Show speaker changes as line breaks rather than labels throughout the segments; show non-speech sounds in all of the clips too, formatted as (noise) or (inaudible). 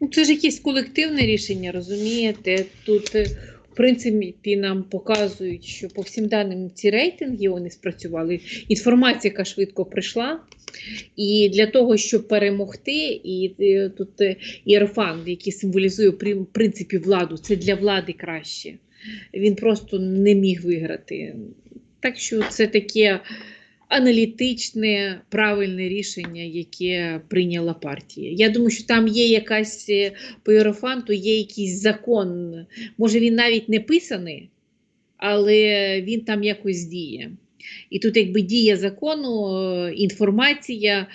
Ну, Це ж якесь колективне рішення, розумієте? Тут, е, в принципі, нам показують, що по всім даним ці рейтинги вони спрацювали. Інформація, яка швидко прийшла. І для того, щоб перемогти, і е, тут е, Єрофан, який символізує в принципі владу, це для влади краще. Він просто не міг виграти. Так що це таке аналітичне, правильне рішення, яке прийняла партія. Я думаю, що там є якась е, по Єрофанту, є якийсь закон. Може, він навіть не писаний, але він там якось діє. І тут, якби дія закону, е, інформація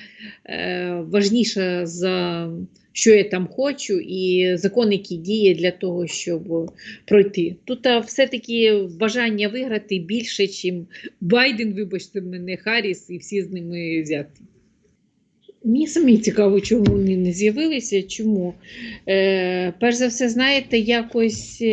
е, важніша за що я там хочу, і закон, який діє для того, щоб пройти. Тут все-таки бажання виграти більше, ніж Байден, вибачте мене, Харріс і всі з ними взяти. Мені самі цікаво, чому вони не з'явилися. Чому? Е, перш за все, знаєте, якось.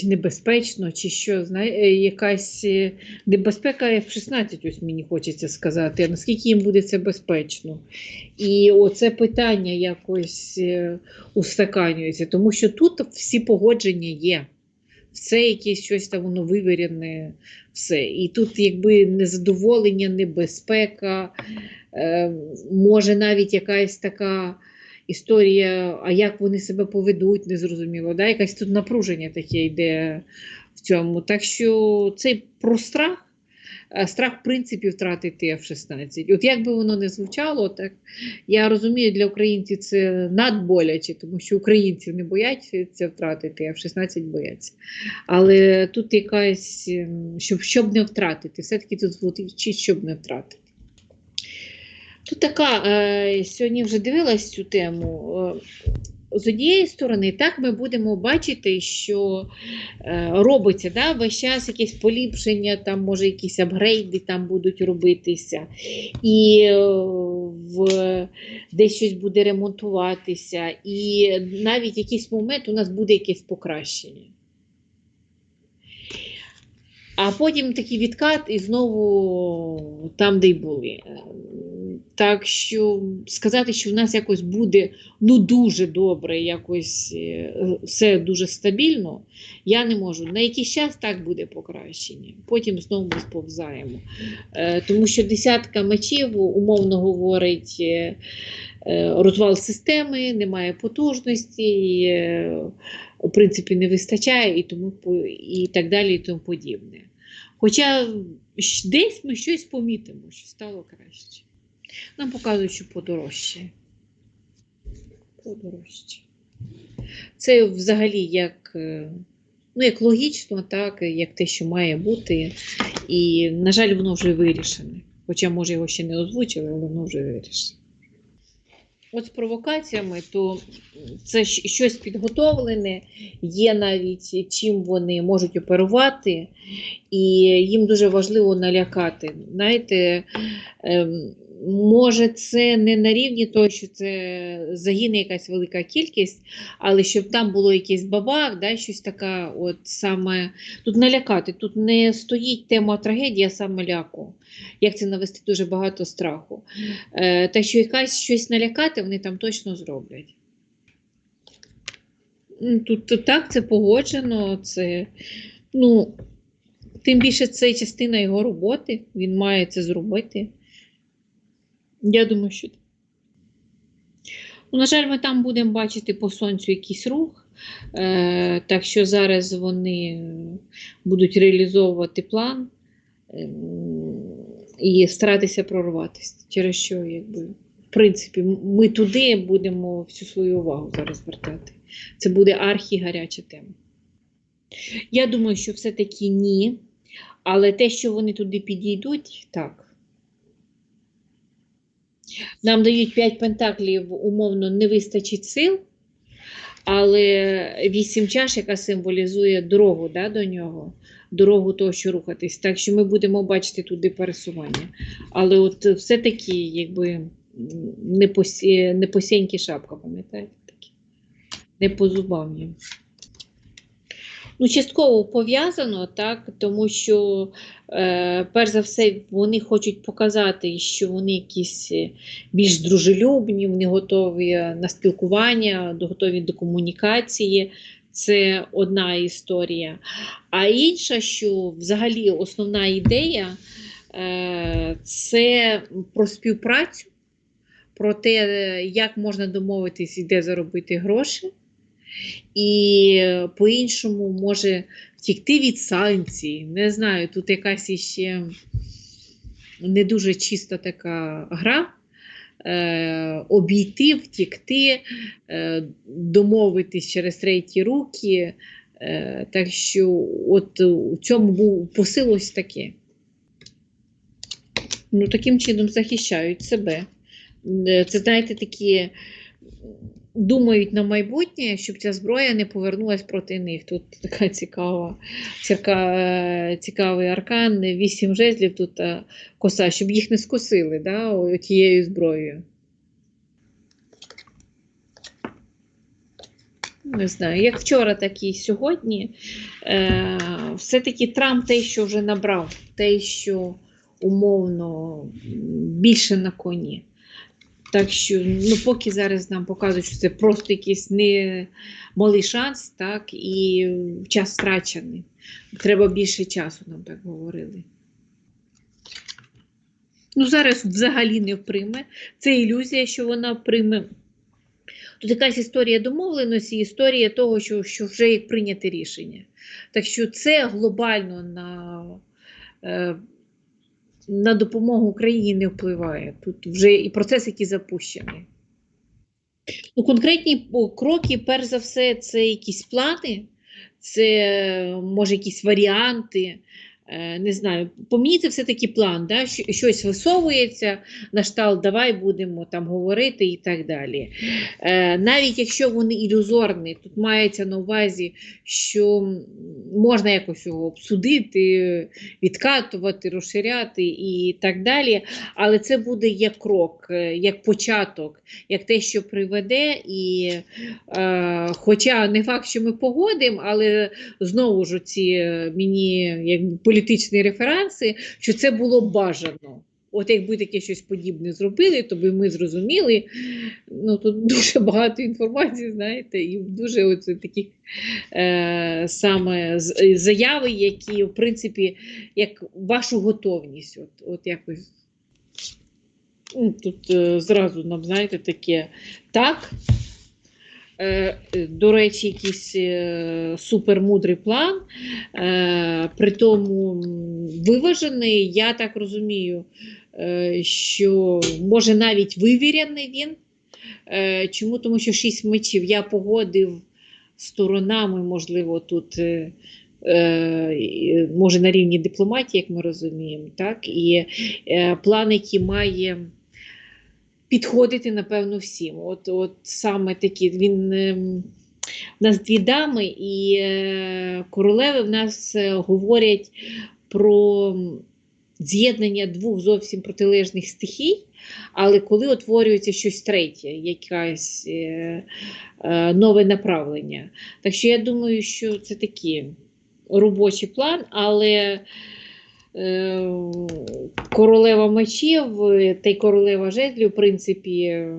Чи небезпечно, чи що, знає, якась е, небезпека F-16, ось мені хочеться сказати, наскільки їм буде це безпечно? І оце питання якось е, устаканюється, тому що тут всі погодження є. Все якесь щось там воно вивірене, все. І тут якби незадоволення, небезпека, е, може навіть якась така історія, а як вони себе поведуть, незрозуміло. Да? Якесь тут напруження таке йде в цьому. Так що це про страх. е, Страх, в принципі, втратити F-16. От як би воно не звучало, так я розумію, для українців це надболяче, тому що українці не бояться втратити, а F-16 бояться. Але тут якась, ем, щоб, щоб не втратити, все-таки тут звучить, щоб не втратити. Тут така, е, сьогодні вже дивилась цю тему. Е, з однієї сторони, так ми будемо бачити, що е, робиться да, весь час якесь поліпшення, там може якісь апгрейди там будуть робитися, і е, в, десь щось буде ремонтуватися, і навіть якийсь момент у нас буде якесь покращення. А потім такий відкат і знову там, де й були. Так що сказати, що в нас якось буде ну дуже добре, якось е, все дуже стабільно, я не можу. На якийсь час так буде покращення, потім знову ми сповзаємо. Е, Тому що десятка мечів, умовно говорить, е, розвал системи, немає потужності, в принципі, не вистачає і тому і так далі, і тому подібне. Хоча десь ми щось помітимо, що стало краще. Нам показують, що подорожче. Подорожче. Це взагалі як, е, ну, як логічно, так, як те, що має бути. І, на жаль, воно вже вирішене. Хоча, може, його ще не озвучили, але воно вже вирішене. От з провокаціями, то це щось підготовлене, є навіть чим вони можуть оперувати, і їм дуже важливо налякати. Знаєте, ем, може, це не на рівні того, що це загине якась велика кількість, але щоб там було якийсь бабах, да, щось таке, от саме тут налякати. Тут не стоїть тема трагедії, а саме ляку. Як це навести дуже багато страху. Е, так що якась щось налякати, вони там точно зроблять. Тут так це погоджено, це, ну, тим більше це частина його роботи, він має це зробити. Я думаю, що. так. Ну, на жаль, ми там будемо бачити по сонцю якийсь рух. Е, так що зараз вони будуть реалізовувати план ем, і старатися прорватися. Через що, якби, в принципі, ми туди будемо всю свою увагу зараз звертати. Це буде архі-гаряча тема. Я думаю, що все-таки ні. Але те, що вони туди підійдуть, так. Нам дають 5 пентаклів, умовно, не вистачить сил, але 8 чаш, яка символізує дорогу да, до нього, дорогу того, що рухатись. Так що ми будемо бачити туди пересування. Але от все-таки, якби не, не шапка, пам'ятаєте? Не по. Ну, частково пов'язано, так, тому що, е, перш за все, вони хочуть показати, що вони якісь е, більш дружелюбні, вони готові на спілкування, готові до комунікації. Це одна історія. А інша, що взагалі основна ідея е, це про співпрацю, про те, як можна домовитись і де заробити гроші. І по-іншому може втікти від санкцій. Не знаю, тут якась іще не дуже чиста така гра. Е, обійти, втікти, е, домовитись через треті руки. Е, так що от у цьому був посил таке. Ну, таким чином захищають себе. Це, знаєте, такі думають на майбутнє, щоб ця зброя не повернулася проти них. Тут така цікава, цірка, е, цікавий аркан, вісім жезлів тут е, коса, щоб їх не скосили да, тією зброєю. Не знаю, як вчора, так і сьогодні. Е, все-таки Трамп те, що вже набрав, те, що умовно більше на коні. Так що, ну, поки зараз нам показують, що це просто якийсь не малий шанс, так, і час втрачений. Треба більше часу, нам так говорили. Ну, зараз взагалі не вприйме. Це ілюзія, що вона вприйме. Тут якась історія домовленості, історія того, що, що вже прийняте рішення. Так що це глобально на, е, на допомогу Україні не впливає. Тут вже і процес, який запущений. Ну, конкретні кроки, перш за все, це якісь плани, це е, може якісь варіанти. Е, Не знаю, по все-таки план, да? що- щось висовується, на штал, давай будемо там говорити і так далі. Е, навіть якщо вони ілюзорні, тут мається на увазі, що можна якось його обсудити, відкатувати, розширяти і так далі. Але це буде як крок, е, як початок, як те, що приведе. І, хоча не факт, що ми погодимо, але знову ж ці мені якби, політичні референси, що це було бажано. От якби таке щось подібне зробили, то би ми зрозуміли. Ну тут (laughs) дуже багато інформації, знаєте, і дуже оце таких е, саме заяви, які, в принципі, як вашу готовність. От, от якось. Ну, Тут е, зразу нам, знаєте, таке так. Е, До речі, якийсь е, супермудрий план, е, при тому виважений, я так розумію, що може навіть вивірений він. Чому? Тому що шість мечів я погодив сторонами, можливо, тут. Може на рівні дипломатії, як ми розуміємо, так? і план, який має підходити, напевно, всім. От, от саме такі, він. ем, У нас дві дами, і е, королеви в нас е, говорять про з'єднання двох зовсім протилежних стихій, але коли утворюється щось третє, якесь е, нове направлення. Так що я думаю, що це такий робочий план, але королева мечів е, та й королева жезлів, в принципі, е,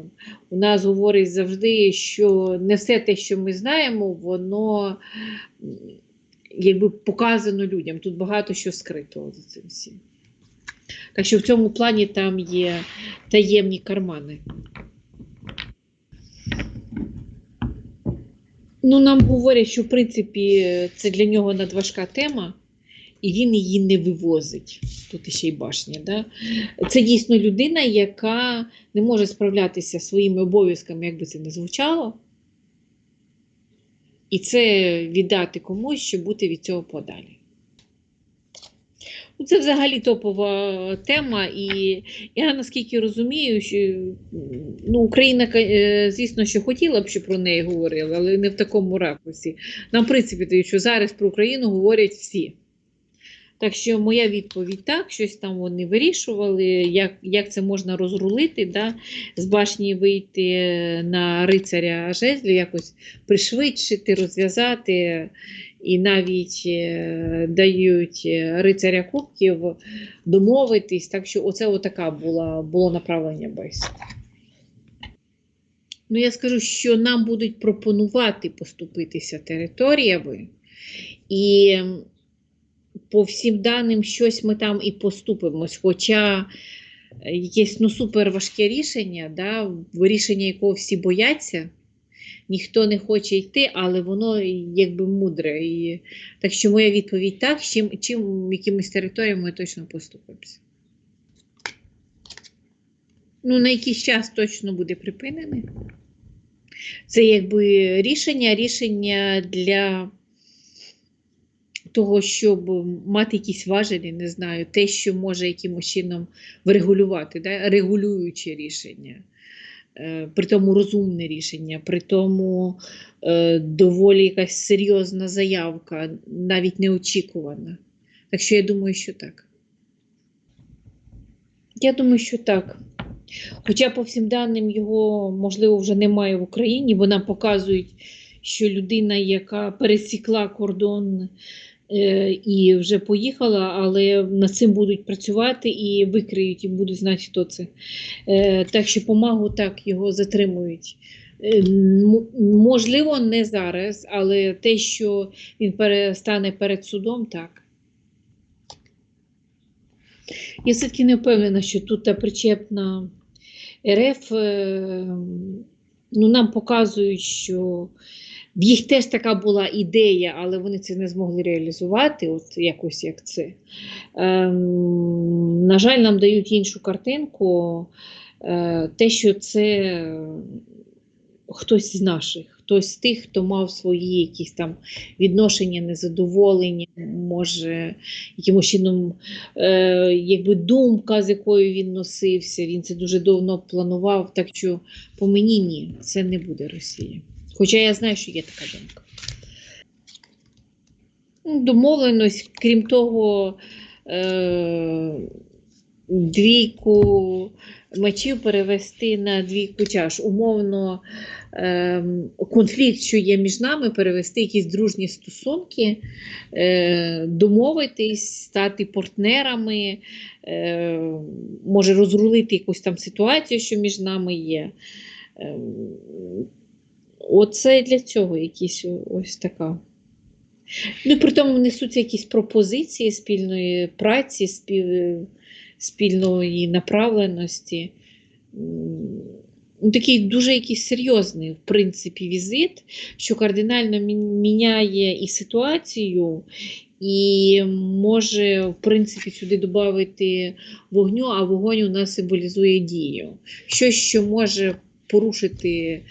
у нас говорить завжди, що не все те, що ми знаємо, воно якби показано людям. Тут багато що скритого за цим всім. Так що в цьому плані там є таємні кармани. Ну, нам говорять, що в принципі це для нього надважка тема, і він її не вивозить. Тут ще й башня. Да? Це дійсно людина, яка не може справлятися своїми обов'язками, як би це не звучало. І це віддати комусь, щоб бути від цього подалі. Ну, Це взагалі топова тема, і я наскільки розумію, що ну, Україна, е, звісно, що хотіла б, щоб про неї говорили, але не в такому ракурсі. Нам, в принципі, що зараз про Україну говорять всі. Так що моя відповідь так, щось там вони вирішували, як, як це можна розрулити, да? з башні вийти на рицаря жезлів, якось пришвидшити, розв'язати і навіть е, дають е, рицаря кубків домовитись. Так що оце отака була, було направлення бесід. Ну, я скажу, що нам будуть пропонувати поступитися територіями, і по всім даним щось ми там і поступимось. Хоча е, якесь ну, супер важке рішення, да, рішення якого всі бояться, ніхто не хоче йти, але воно якби мудре. І, так що моя відповідь так, чим, чим якимись територіями ми точно поступимося. Ну, на якийсь час точно буде припинений. Це якби рішення, рішення для того, щоб мати якісь важелі, не знаю, те, що може якимось чином врегулювати, да? регулююче рішення, е, при тому розумне рішення, при тому е, доволі якась серйозна заявка, навіть неочікувана. Так що я думаю, що так. Я думаю, що так. Хоча, по всім даним, його, можливо, вже немає в Україні, бо нам показують, що людина, яка пересікла кордон і вже поїхала, але над цим будуть працювати і викриють, і будуть знати, хто це. Е, так що помагу так його затримують. Е, можливо, не зараз, але те, що він перестане перед судом, так. Я все-таки не впевнена, що тут та причепна РФ. е, Ну, нам показують, що в їх теж така була ідея, але вони це не змогли реалізувати, от якось як це. Ем, на жаль, нам дають іншу картинку, е, те, що це хтось з наших, хтось з тих, хто мав свої якісь там відношення, незадоволення, може, якимось чином, е, якби думка, з якою він носився, він це дуже давно планував. Так що по мені ні, це не буде Росія. Хоча я знаю, що є така думка. Ну, Домовленість, крім того, е, двійку мечів перевести на двійку чаш. Умовно, ем, конфлікт, що є між нами, перевести якісь дружні стосунки, е, домовитись, стати партнерами, е, може розрулити якусь там ситуацію, що між нами є. Ем, Оце для цього якісь ось така. Ну, при тому несуться якісь пропозиції спільної праці, спільної направленості. Такий дуже якийсь серйозний, в принципі, візит, що кардинально міняє і ситуацію, і може, в принципі, сюди додати вогню, а вогонь у нас символізує дію. Щось, що може порушити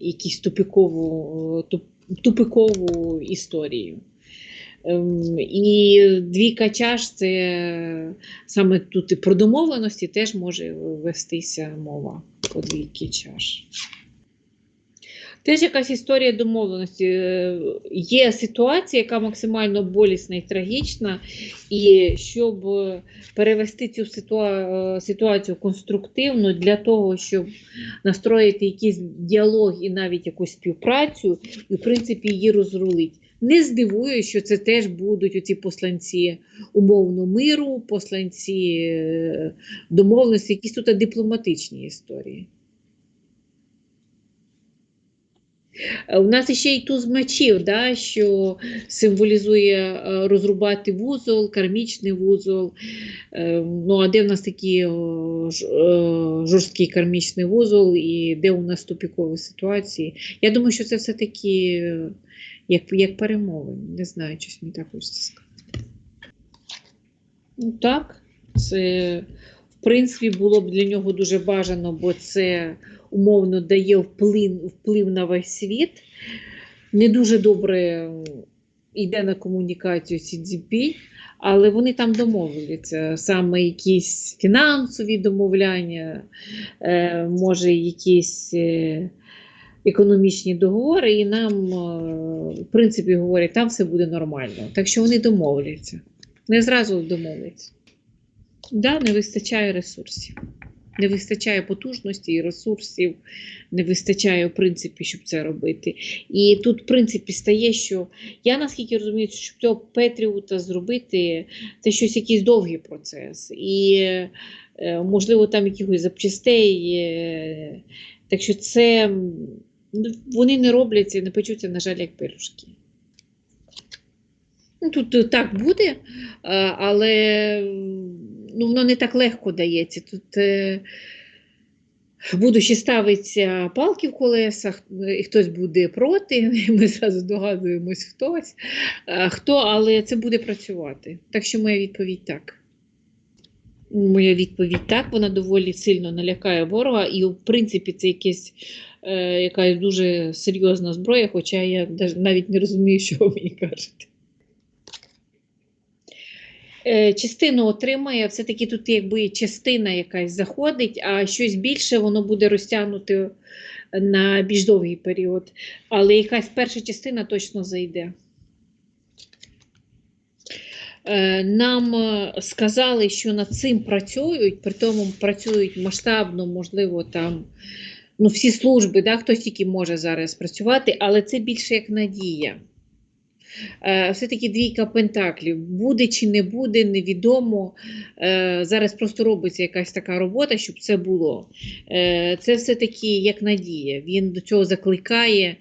якусь тупикову, туп- тупикову історію. Ем, І двійка чаш це саме тут і про домовленості теж може вестися мова по двійки чаш. Теж якась історія домовленості. Е, Є ситуація, яка максимально болісна і трагічна, і щоб перевести цю е, ситуацію конструктивно для того, щоб настроїти якийсь діалог і навіть якусь співпрацю, і в принципі її розрулить. Не здивує, що це теж будуть оці посланці умовно миру, посланці е, домовленості, якісь тут дипломатичні історії. Е, У нас ще й туз мечів, да, що символізує е, розрубати вузол, кармічний вузол. Е, Ну, а де в нас такий е, жорсткий кармічний вузол і де у нас тупікові ситуації? Я думаю, що це все-таки е, як, як перемови. Не знаю, щось мені так хочеться сказати. Ну, так, це в принципі було б для нього дуже бажано, бо це умовно дає вплив, вплив на весь світ. Не дуже добре йде на комунікацію Цзіньпінь, але вони там домовляться. Саме якісь фінансові домовляння, е, може, якісь е, економічні договори, і нам, е, в принципі, говорять, там все буде нормально. Так що вони домовляться. Не зразу домовляться. Да, не вистачає ресурсів. Не вистачає потужності і ресурсів, не вистачає, в принципі, щоб це робити. І тут, в принципі, стає, що я наскільки розумію, щоб цього Петріута зробити, це щось якийсь довгий процес. І, е, можливо, там якихось запчастей. Так що це ну, вони не робляться і не печуться, на жаль, як пирожки. Ну, тут так буде, е, але ну, воно не так легко дається. Тут е, будучи ставиться палки в колесах, і хтось буде проти, (laughs) ми зразу здогадуємось хтось, е, хто, але це буде працювати. Так що моя відповідь так. Моя відповідь так, вона доволі сильно налякає ворога, і в принципі це якесь, е, якась дуже серйозна зброя, хоча я навіть не розумію, (laughs) що ви мені кажете. Е, частину отримає, все-таки тут якби частина якась заходить, а щось більше воно буде розтягнути на більш довгий період. Але якась перша частина точно зайде. Е, Нам сказали, що над цим працюють, при тому працюють масштабно, можливо, там ну, всі служби, да, хтось тільки може зараз працювати, але це більше як надія. Е, Все-таки двійка пентаклів. Буде чи не буде, невідомо. Е, Зараз просто робиться якась така робота, щоб це було. Е, Це все-таки як надія. Він до цього закликає,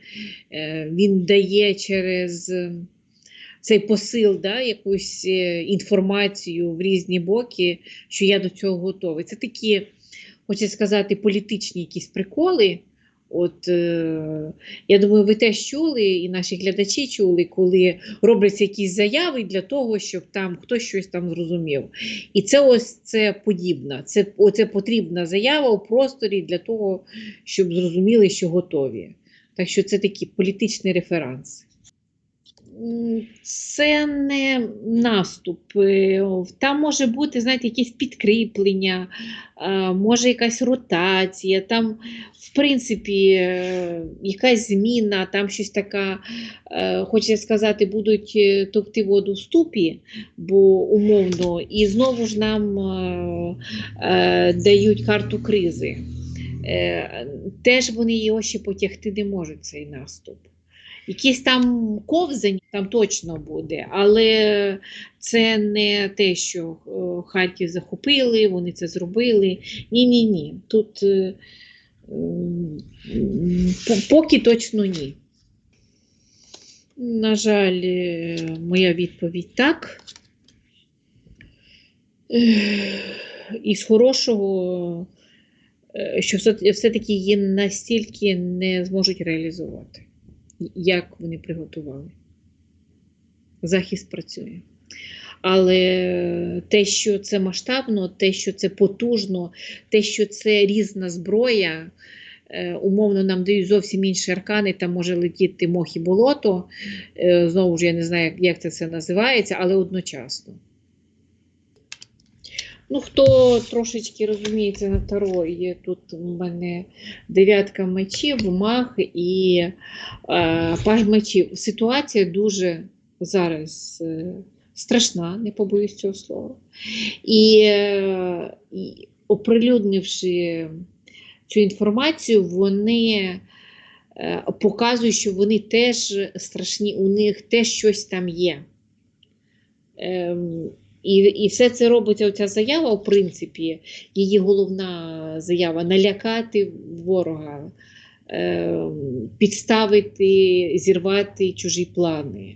він дає через цей посил да, якусь інформацію в різні боки, що я до цього готовий. Це такі, хочу сказати, політичні якісь приколи. От, е, я думаю, ви теж чули, і наші глядачі чули, коли робляться якісь заяви для того, щоб там хтось щось там зрозумів. І це ось це подібна. Це оце потрібна заява у просторі для того, щоб зрозуміли, що готові. Так що це такий політичний референс. Це не наступ. Там може бути, знаєте, якесь підкріплення, може якась ротація, там, в принципі, е, якась зміна, там щось така, е, хочеться сказати, будуть е, товкти воду в ступі, бо умовно, і знову ж нам дають карту кризи. Теж вони його ще потягти не можуть, цей наступ. Якісь там ковзань там точно буде, але це не те, що е, Харків захопили, вони це зробили. Ні, ні. Тут е, поки точно ні. На жаль, е, моя відповідь так. І з хорошого, що все-таки її настільки не зможуть реалізувати як вони приготували. Захист працює. Але те, що це масштабно, те, що це потужно, те, що це різна зброя, е, умовно нам дають зовсім інші аркани, там може летіти мох і болото. Е, Знову ж я не знаю, як, це все називається, але одночасно. Ну, хто трошечки розуміється на таро, є тут у мене дев'ятка мечів, мах і е, паж мечів. Ситуація дуже зараз е, страшна, не побоюсь цього слова. І, е, і оприлюднивши цю інформацію, вони е, показують, що вони теж страшні, у них теж щось там є. Ем, і, і все це робиться, оця заява, в принципі, її головна заява налякати ворога, е, підставити, зірвати чужі плани.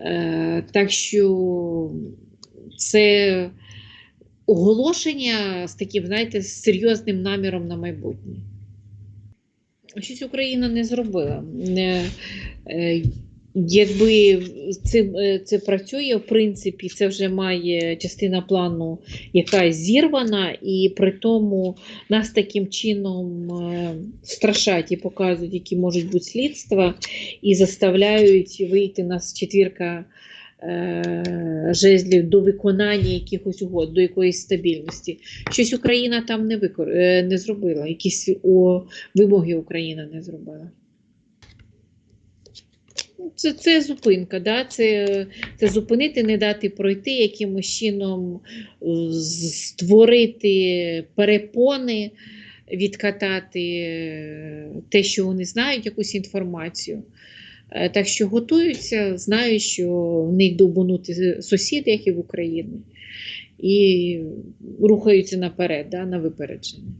Е, так що це оголошення з таким, знаєте, серйозним наміром на майбутнє. Щось Україна не зробила. Якби це, це працює, в принципі, це вже має частина плану якась зірвана, і при тому нас таким чином е, страшать і показують, які можуть бути слідства, і заставляють вийти нас четвірка е, жезлів до виконання якихось угод, до якоїсь стабільності. Щось Україна там не, викор... е, не зробила, якісь о, вимоги Україна не зробила. Це, це зупинка, да? це, це зупинити, не дати пройти, якимось чином е, створити перепони, відкатати е, те, що вони знають, якусь інформацію. Е, Так що готуються, знають, що в них добунути сусіди, як і в Україні, і рухаються наперед, да, на випередження.